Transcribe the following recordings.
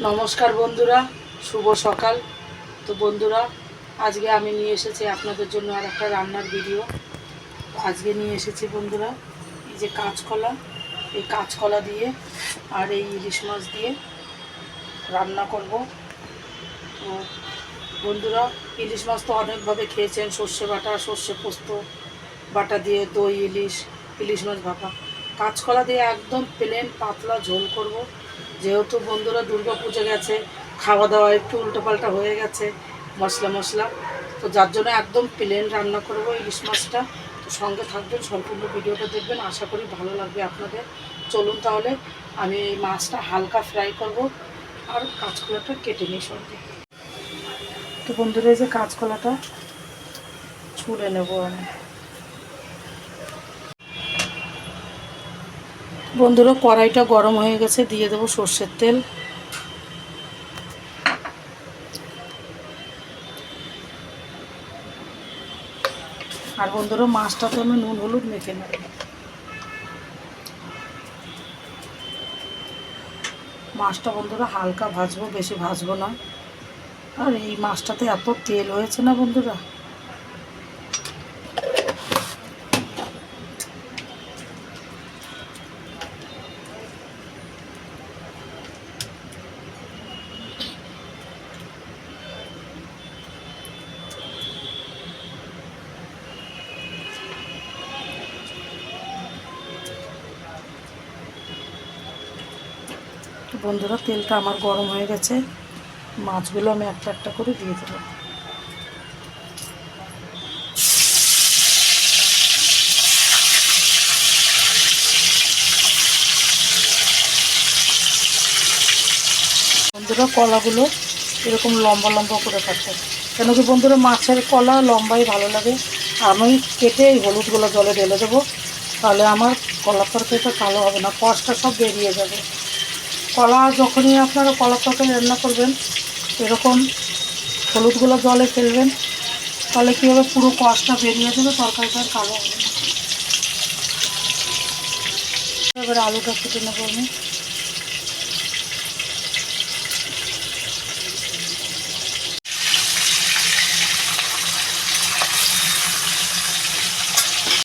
নমস্কার বন্ধুরা, শুভ সকাল। তো বন্ধুরা, আজকে আমি নিয়ে এসেছি আপনাদের জন্য আর একটা রান্নার ভিডিও আজকে নিয়ে এসেছি বন্ধুরা, এই যে কাঁচকলা, এই কাঁচকলা দিয়ে আর এই ইলিশ মাছ দিয়ে রান্না করব। তো বন্ধুরা, ইলিশ মাছ তো অনেকভাবে খেয়েছেন, সর্ষে বাটা, সর্ষে পোস্ত, বাটা দিয়ে দই, ইলিশ ইলিশ মাছ ভাপা। কাঁচকলা দিয়ে একদম প্লেন পাতলা ঝোল করব। যেহেতু বন্ধুরা দুর্গা পুজো গেছে, খাওয়া দাওয়া একটু উল্টোপাল্টা হয়ে গেছে, মশলা মশলা। তো যার জন্য একদম প্লেন রান্না করব ইলিশ মাছটা। তো সঙ্গে থাকবেন, সম্পূর্ণ ভিডিওটা দেখবেন। আশা করি ভালো লাগবে আপনাদের। চলুন তাহলে, আমি মাছটা হালকা ফ্রাই করব। আর কাঁচকলাটা কেটে নিই সঙ্গে। তো বন্ধুরা, এই যে কাঁচকলাটা ছুলে নেব আমি। বন্ধুরা, কড়াইটা গরম হয়ে গেছে, দিয়ে দেবো সর্ষের তেল। আর বন্ধুরা মাছটাতে আমি নুন, হলুদ মেখে নেব। মাছটা বন্ধুরা, হালকা ভাজবো, বেশি ভাজবো না। আর এই মাছটাতে এত তেল হয়েছে না বন্ধুরা? বন্ধুরা, তেলটা আমার গরম হয়ে গেছে। মাছগুলো আমি একটা একটা করে দিয়ে দেবো। বন্ধুরা, কলাগুলো এরকম লম্বা লম্বা করে কাটতে কেন কি বন্ধুরা, মাছের কলা লম্বাই ভালো লাগে। আমি কেটে এই হলুদগুলো জলে ঢেলে দেবো। তাহলে আমার কলা তরকারিটা কালো হবে না কষটা সব বেরিয়ে যাবে। কলা যখনই আপনারা কলা তরকারি রান্না করবেন, এরকম হলুদগুলো জলে ফেলবেন, তাহলে কী হবে? পুরো কষটা বেরিয়ে যাবে, তরকারিটা কালো হবে এবার আলুটা কেটে নেব আমি।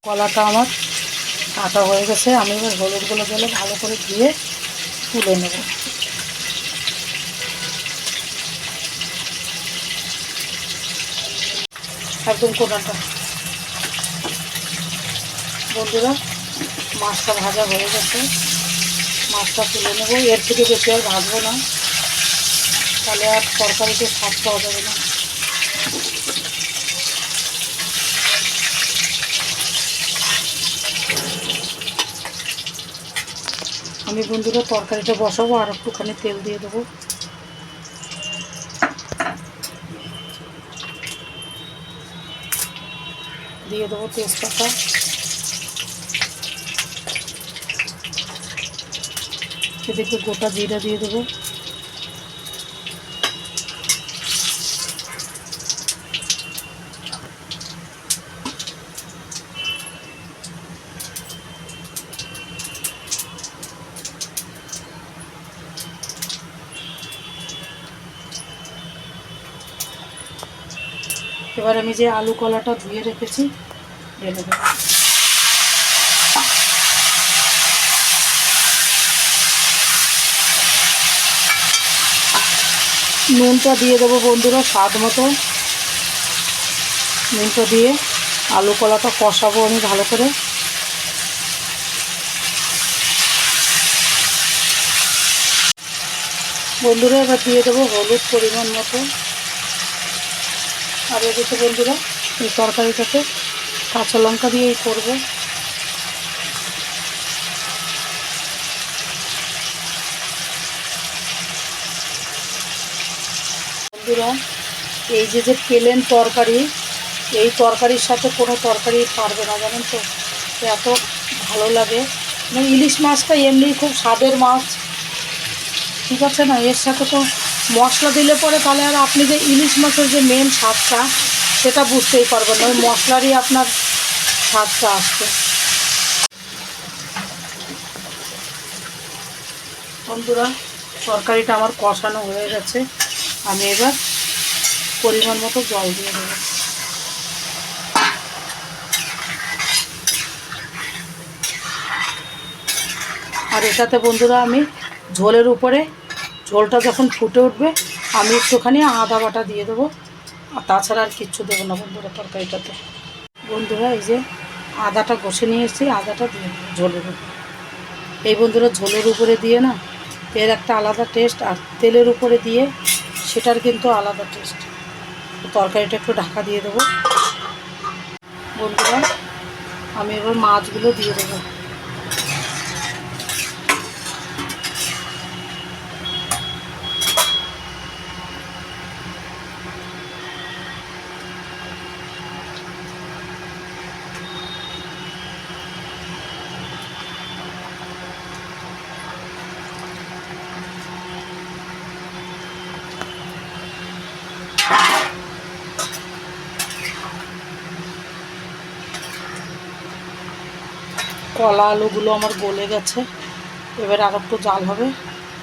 কলাটা আমার কাটা হয়ে গেছে, আমি এবার হলুদগুলো জলে ভালো করে ধুয়ে তুলে নেব। একদম কোটাটা বন্ধুরা, মাছটা ভাজা হয়ে গেছে। মাছটা তুলে নেব। এর থেকে বেশি আর ভাজবো না। তাহলে আর তরকারিতে স্বাদ পাওয়া যাবে না। আমি বন্ধুরা তরকারিটা বসাবো আর একটুখানি তেল দিয়ে দেবো। দিয়ে দেবো তেজপাতা। এদিকে গোটা জিরা দিয়ে দেবো। এবার আমি যে আলু কলাটা ধুয়ে রেখেছি ঢেলে দেবো। নুনটা দিয়ে দেবো বন্ধুরা স্বাদ মতো। নুনটা দিয়ে আলু কলাটা কষাবো আমি ভালো করে। বন্ধুরা এবার দিয়ে দেবো হলুদ পরিমাণ মতো। আর এদিকে বন্ধুরা, এই তরকারিটাতে কাঁচা লঙ্কা দিয়েই করব। বন্ধুরা, এই যে যে পেলেন তরকারি, এই তরকারির সাথে কোনো তরকারি পারবে না, জানেন তো তো? এত ভালো লাগে। মানে ইলিশ মাছটা এমনি খুব স্বাদের মাছ। ঠিক আছে না? এর সাথে তো মশলা দিলে পরে তাহলে আর আপনি যে ইলিশ মাছের যে মেন স্বাদটা, সেটা বুঝতেই পারবেন না। ওই মশলারই আপনার স্বাদটা আসবে বন্ধুরা, তরকারিটা আমার কষানো হয়ে গেছে। আমি এবার পরিমাণ মতো জল দিয়ে দেবো। আর এটাতে বন্ধুরা আমি ঝোলের উপরে ঝোলটা যখন ফুটে উঠবে, আমি একটুখানি আদা বাটা দিয়ে দেবো। আর তাছাড়া আর কিচ্ছু দেবো না বন্ধুরা তরকারিটাতে। বন্ধুরা, এই যে আদাটা ঘষে নিয়ে এসেছি, আদাটা দিয়ে দেবো ঝোলের উপরে। এই বন্ধুরা, ঝোলের উপরে দিয়ে না, এর একটা আলাদা টেস্ট আর তেলের উপরে দিয়ে সেটার কিন্তু আলাদা টেস্ট তরকারিটা একটু ঢাকা দিয়ে দেবো। বন্ধুরা, আমি এবার মাছগুলো দিয়ে দেবো। কলা আলুগুলো আমার গলে গেছে। এবার আর একটু জাল হবে,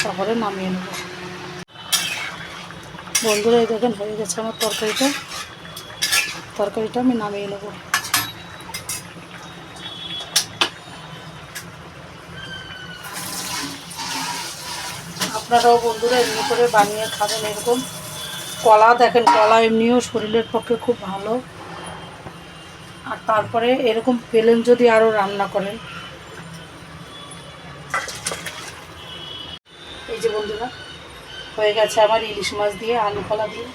তারপরে নামিয়ে নেব। বন্ধুরা, এই দেখেন হয়ে গেছে আমার তরকারিটা। তরকারিটা আমি নামিয়ে নেব। আপনারাও বন্ধুরা এমনি করে বানিয়ে খাবেন এরকম। কলা দেখেন, কলা এমনিও শরীরের পক্ষে খুব ভালো। আর তারপরে এরকম পেলেন যদি আরও রান্না করেন। এই যে বন্ধুরা, হয়ে গেছে আমার ইলিশ মাছ দিয়ে, আলু কলা দিয়ে,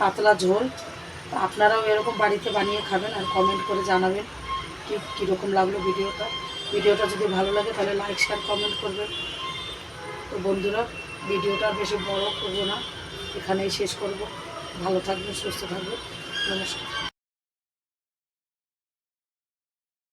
পাতলা ঝোল। আপনারাও এরকম বাড়িতে বানিয়ে খাবেন আর কমেন্ট করে জানাবেন কি, কীরকম লাগল ভিডিওটা। ভিডিওটা যদি ভালো লাগে তাহলে লাইক শেয়ার কমেন্ট করবেন। তো বন্ধুরা, ভিডিওটা বেশি বড় করব না, এখানেই শেষ করব। ভালো থাকবেন, সুস্থ থাকবেন। নমস্কার।